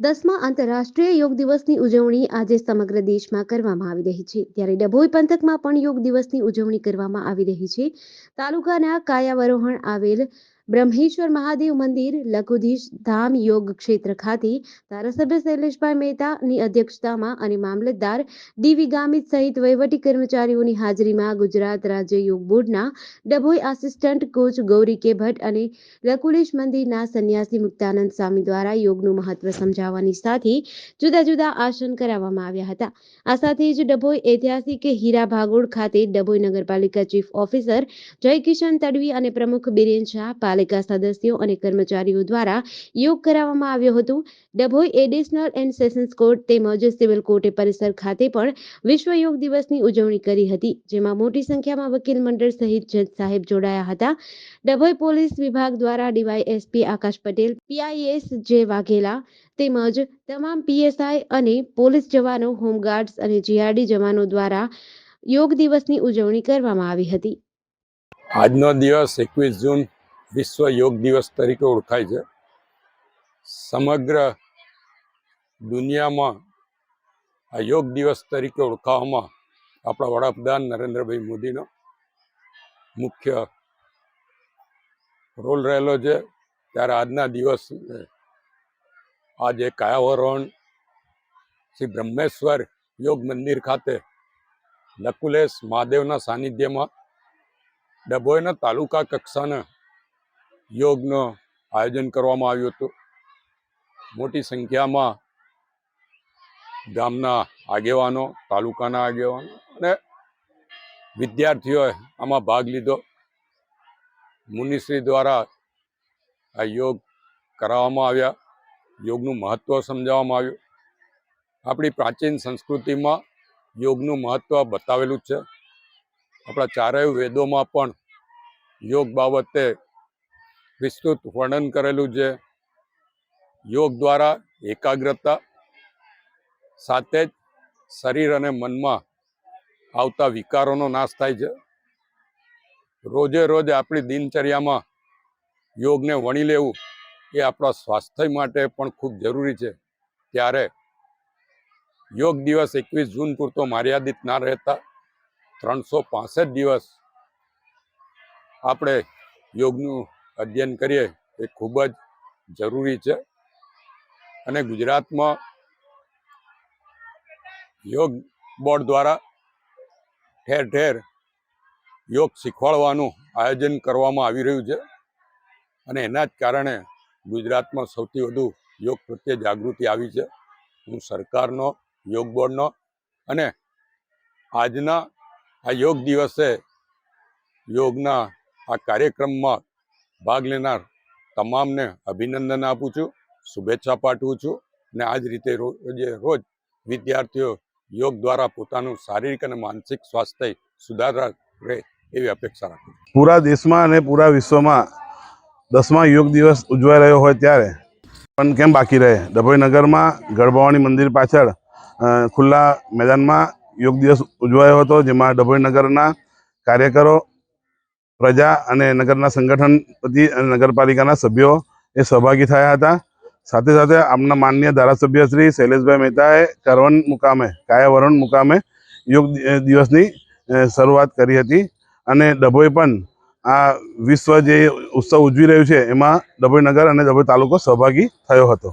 દસમા આંતરરાષ્ટ્રીય યોગ દિવસની ઉજવણી આજે સમગ્ર દેશમાં કરવામાં આવી રહી છે. ત્યારે ડભોઈ પંથકમાં પણ યોગ દિવસની ઉજવણી કરવામાં આવી રહી છે. તાલુકાના કાયાવરોહણ આવેલ બ્રહ્મેશ્વર મહાદેવ મંદિર, લઘુધીશ ધામ યોગ ક્ષેત્ર ખાતે ધારાસભ્ય શૈલેષભાઈ મહેતાની અધ્યક્ષતામાં અને મામલતદાર ડીવી ગામિત સહિત વહીવટી કર્મચારીઓની હાજરીમાં ગુજરાત રાજ્ય યોગ બોર્ડના ડભોઈ આસિસ્ટન્ટ કોચ ગૌરી કે ભટ્ટ અને લકુલેશ મંદિરના સંન્યાસી મુક્તાનંદ સ્વામી દ્વારા યોગનું મહત્વ સમજાવવાની સાથે જુદા જુદા આસન કરાવવામાં આવ્યા હતા. આ સાથે જ ડભોઈ ઐતિહાસિક હીરા ભાગોળ ખાતે ડભોઈ નગરપાલિકા ચીફ ઓફિસર જયકિશન તડવી અને પ્રમુખ બિરેન શાહ પાલિકા સદસ્યો અને કર્મચારીઓ દ્વારા યોગ કરાવવામાં આવ્યો હતો. Dabhoi additional and sessions court તેમજ સિવિલ કોર્ટે પરિસર ખાતે પણ વિશ્વ યોગ દિવસની ઉજવણી કરી હતી, જેમાં મોટી સંખ્યામાં વકીલ મંડળ સહિત જજ સાહેબ જોડાયા હતા. ડભોઈ પોલીસ વિભાગ દ્વારા ડીવાયએસપી આકાશ પટેલ, પીઆઈએસ જે વાઘેલા તેમજ તમામ પીએસઆઈ અને પોલીસ જવાનો, હોમગાર્ડ્સ અને જીઆરડી જવાનો દ્વારા યોગ દિવસની ઉજવણી કરવામાં આવી હતી. આજનો દિવસ એકવીસ જૂન વિશ્વ યોગ દિવસ તરીકે ઓળખાય છે. સમગ્ર દુનિયામાં આ યોગ દિવસ તરીકે ઓળખાવામાં આપણા વડાપ્રધાન નરેન્દ્રભાઈ મોદીનો મુખ્ય રોલ રહેલો છે. ત્યારે આજના દિવસ, આજે કાયાવરણ શ્રી બ્રહ્મેશ્વર યોગ મંદિર ખાતે લકુલેશ મહાદેવના સાનિધ્યમાં ડભોઈના તાલુકા કક્ષાના યોગનું આયોજન કરવામાં આવ્યું હતું. મોટી સંખ્યામાં ગામના આગેવાનો, તાલુકાના આગેવાનો અને વિદ્યાર્થીઓએ આમાં ભાગ લીધો. મુનિશ્રી દ્વારા આ યોગ કરાવવામાં આવ્યા. યોગનું મહત્ત્વ સમજાવવામાં આવ્યું. આપણી પ્રાચીન સંસ્કૃતિમાં યોગનું મહત્ત્વ બતાવેલું છે. આપણા ચારેય વેદોમાં પણ યોગ બાબતે વિસ્તૃત વર્ણન કરેલું છે. યોગ દ્વારા એકાગ્રતા સાથે જ શરીર અને મનમાં આવતા વિકારોનો નાશ થાય છે. રોજે રોજ આપણી દિનચર્યામાં યોગને વણી લેવું એ આપણા સ્વાસ્થ્ય માટે પણ ખૂબ જરૂરી છે. ત્યારે યોગ દિવસ એકવીસ જૂન પૂરતો મર્યાદિત ના રહેતા ત્રણસો દિવસ આપણે યોગનું અધ્યયન કરીએ, એ ખૂબ જ જરૂરી છે. અને ગુજરાતમાં યોગ બોર્ડ દ્વારા ઠેર ઠેર યોગ શીખવાડવાનું આયોજન કરવામાં આવી રહ્યું છે. અને એના જ કારણે ગુજરાતમાં સૌથી વધુ યોગ પ્રત્યે જાગૃતિ આવી છે. હું સરકારનો, યોગ બોર્ડનો અને આજના આ યોગ દિવસે યોગના આ કાર્યક્રમમાં ભાગ લેનાર તમામને અભિનંદન આપું છું, શુભેચ્છા પાઠવું છું અને આ જ રીતે રોજે રોજ વિદ્યાર્થીઓ યોગ દ્વારા પોતાનું શારીરિક અને માનસિક સ્વાસ્થ્ય સુધારા રહે એવી અપેક્ષા રાખું પૂરા દેશમાં અને પૂરા વિશ્વમાં દસમા યોગ દિવસ ઉજવાઈ રહ્યો હોય ત્યારે પણ કેમ બાકી રહે? ડભોઈનગરમાં નગરમાં ગરબાવાણી મંદિર પાછળ ખુલ્લા મેદાનમાં યોગ દિવસ ઉજવાયો હતો, જેમાં ડભોઈનગરના કાર્યકરો પ્રજા અને નગરના સંગઠન પ્રતિ અને નગરપાલિકાના સભ્યો એ સહભાગી થયા હતા. સાથે સાથે આમના માનનીય ધારાસભ્ય શ્રી શૈલેષભાઈ મહેતાએ કરવન મુકામે, કાયાવરણ મુકામે યોગ દિવસની શરૂઆત કરી હતી. અને ડભોઈ પણ આ વિશ્વ જે ઉત્સવ ઉજવી રહ્યું છે, એમાં ડભોઈ નગર અને ડભોઈ તાલુકો સહભાગી થયો હતો.